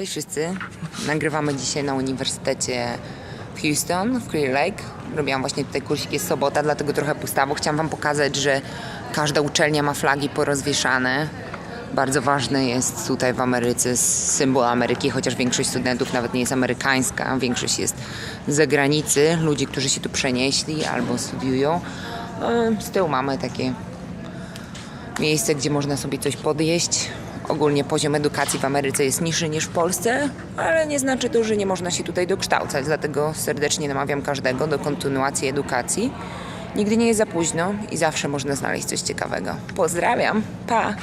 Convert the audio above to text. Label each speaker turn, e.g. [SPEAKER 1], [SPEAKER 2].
[SPEAKER 1] wszyscy. Nagrywamy dzisiaj na Uniwersytecie w Houston, w Clear Lake. Robiłam właśnie tutaj kursik, jest sobota, dlatego trochę pustawo. Chciałam Wam pokazać, że każda uczelnia ma flagi porozwieszane. Bardzo ważny jest tutaj w Ameryce symbol Ameryki, chociaż większość studentów nawet nie jest amerykańska, większość jest z zagranicy, ludzi, którzy się tu przenieśli albo studiują. E, Z tyłu mamy takie miejsce, gdzie można sobie coś podjeść. Ogólnie poziom edukacji w Ameryce jest niższy niż w Polsce, ale nie znaczy to, że nie można się tutaj dokształcać. Dlatego serdecznie namawiam każdego do kontynuacji edukacji. Nigdy nie jest za późno i zawsze można znaleźć coś ciekawego. Pozdrawiam, pa!